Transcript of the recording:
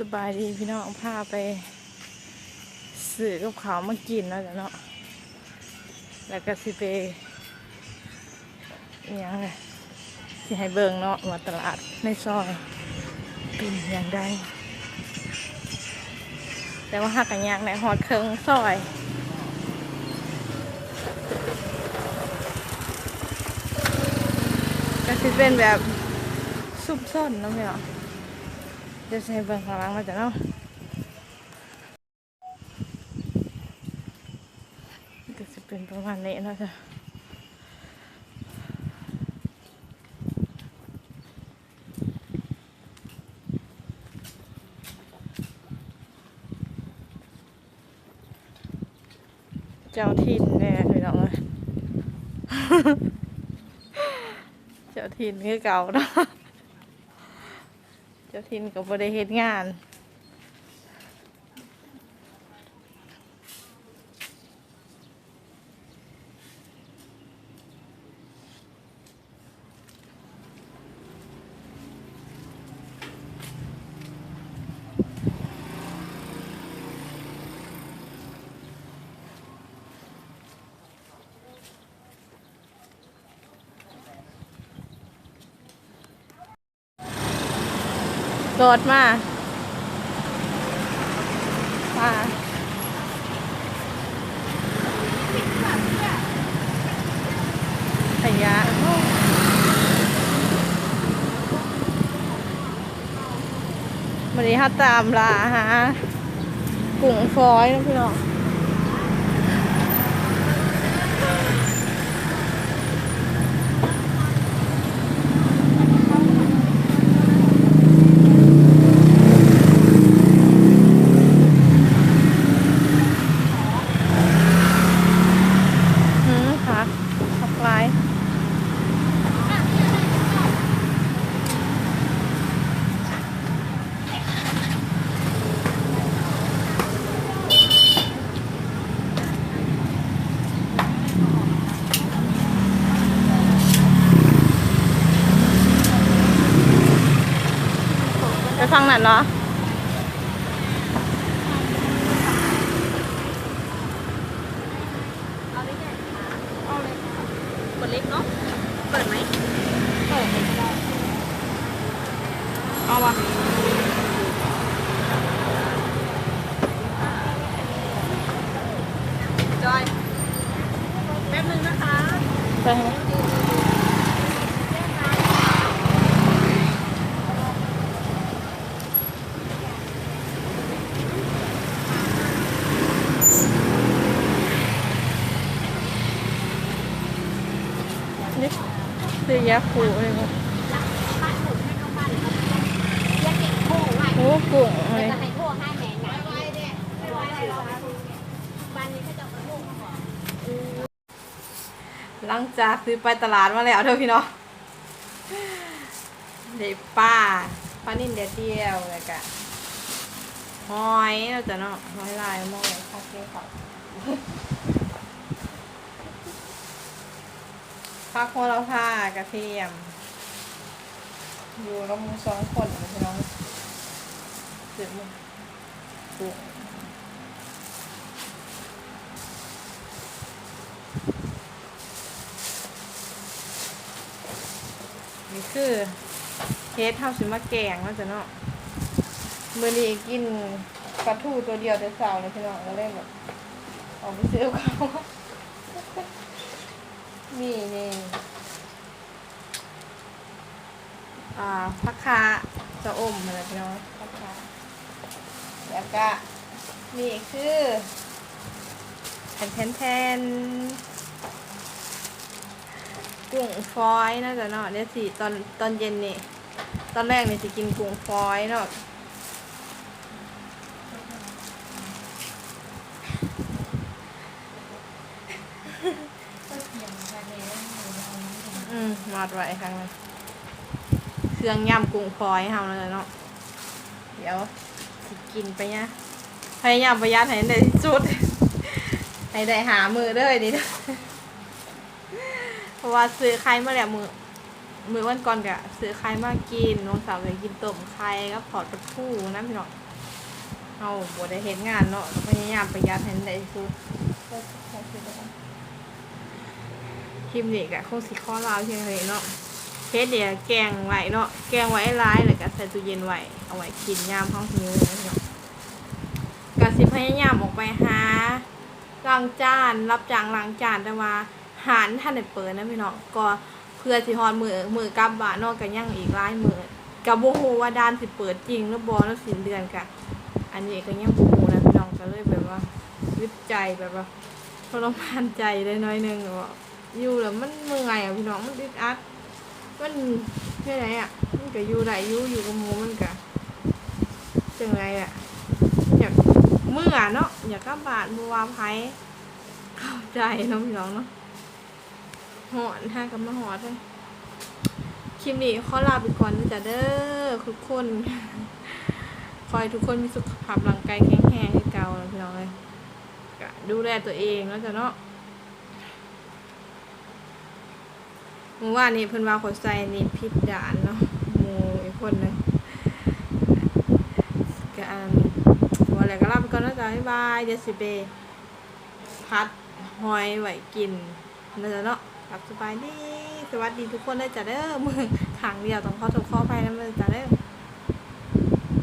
สบายดีพี่น้องพาไปซื้อกับเขามากินแล้วจ้ะเนาะแล้วก็สิไปยังไงสิให้เบิงเนาะว่าตลาดในซอยเป็นอย่างใดแต่ว่าหักกันยางในหอดเคิงซอยก็สิเป็นแบบซุปซ่อนนะพี่เนาะเดี๋ยวสิให้เบิ่ง ข้างหล่างมาจ้ะเนาะก็สิเป็นประมาณนี้ ทินก่าเนาะเจ้าถิ่นก็บ่ได้เฮ็ดงาน โดดมามาขยะวันนี้ถ้าตามลาฮะกุ้งฟอยนะพี่น้อง อืมค่ะผักลายไป ฟังนั่นเหรอเอาเลยค่ะเอาเลยค่ะกดเล็กเนาะ เปิดไหมเอาวะจอย แป๊บนึงนะคะ ไปไหม ยาคูเลยมั้งบ้านผมให้น้องเลยครับเรียกเก็บโค้งไว้โอ้กุ้งเลแล้วยก็ให้โค้งให้แม่นะไราบ้านนี้เขาจะเอาโค้งมาก่อนหลังจากซื้อไปตลาดมาแล้วเด้อพี่เนาะเด็ป้าปลานิ่นเดียวเดียวเลยกะหอยเราจะเนาะหอยลายมองคาเฟ่เขา พักโคเราผ้ากระเทียม อยู่เรามูสองคนพี่น้องซื้อมากุ้งนี่คือเฮ็ดเท่าสิมาแกงเนาะจ้ะเนาะมื้อนี้กินปลาทูตัวเดียวแต่เช้าเลยพี่น้องก็เลยแบบออกไปซื้อเขา นี่นี่อ่าผักคะจะอมอะไรพี่น้องผักคะแล้วก็นี่คือแผ่นแทนแทนกุ้งฟอยน่าจะเนาะเดี๋ยวสิตอนตอนเย็นนี่ ตอนแรกนี่สิกินกุ้งฟอยเนาะ อืมมาดไว้ครั้งนึงเครื่องยำกุ้งฟอยเฮาแล้วเนาะเดี๋ยวสิกินไปเนี่ยพยายามประหยัดให้ได้ที่สุดให้ได้หามือเด้อนี่เด้อเพราะว่าซื้อไข่มาแล้วมือมือวันก่อนกะซื้อไข่มากินน้องสาวเลยกินต้มไข่ก็พอดปลาทูนะพี่น้องเอาบ่ได้เห็นงานเนาะพยายามประหยัดให้ได้คือ คลิปนี้ก็คงสิข้อลาวเช่นเคยเนาะเพชรเดี๋ยวแกงไว้เนาะแกงไว้ร้ายแล้วก็ใส่ตู้เย็นไว้เอาไว้กินยามห้องหิวนะพี่น้องก็สิพยายามออกไปหาล้างจานรับจ้างล้างจานแต่ว่าหารท่านได้เปิดนะพี่น้องก็เพื่อสิฮอดมือมือกลับบ้านเนาะก็ยังอีกหลายมือก็บ่ฮู้ว่าด้านสิเปิดจริงหรือบ่แล้วสินเดือนก็อันนี้ก็ยังโบูนะพี่น้องก็เลยแบบว่าวิตใจแบบว่าทรมานใจได้น้อยนึงแบบว่า อยู่แล้วมันเมื่อยอะพี่น้องมันอึดอัด มันแค่ไหนอะ มันก็อยู่ได้อยู่อยู่กับหมูมันก็จังไรอะ อยากเมื่อเนาะอยากกลับบาดบัวาไผเข้าใจเนาะพี่น้องเนาะหอนห้ากับมาหอดเลยคลิปนี้ขอลาไปก่อนนะจ๊ะเด้อทุกคนขอให้ทุกคนมีสุขภาพร่างกายแข็งแรงให้เก่าแล้วพี่น้องเลยดูแลตัวเองแล้วจ้ะเนาะ เมื่อวานนี้เพิ่นว่าขอใส่นี่พิษด่านเนาะหมูอีกคนนึงก็อันว่าอะไรก็ลาบก่อนนะจ๊ะบ๊ายบายเดี๋ยวสิเบพัดหอยไหวกินนะจ๊ะเนาะกลับสบายดี สวัสดีทุกคนเลยจ้ะเด้อมือขังเดียวต้องขอถูกข้อไปนะมือจ้ะเด้อ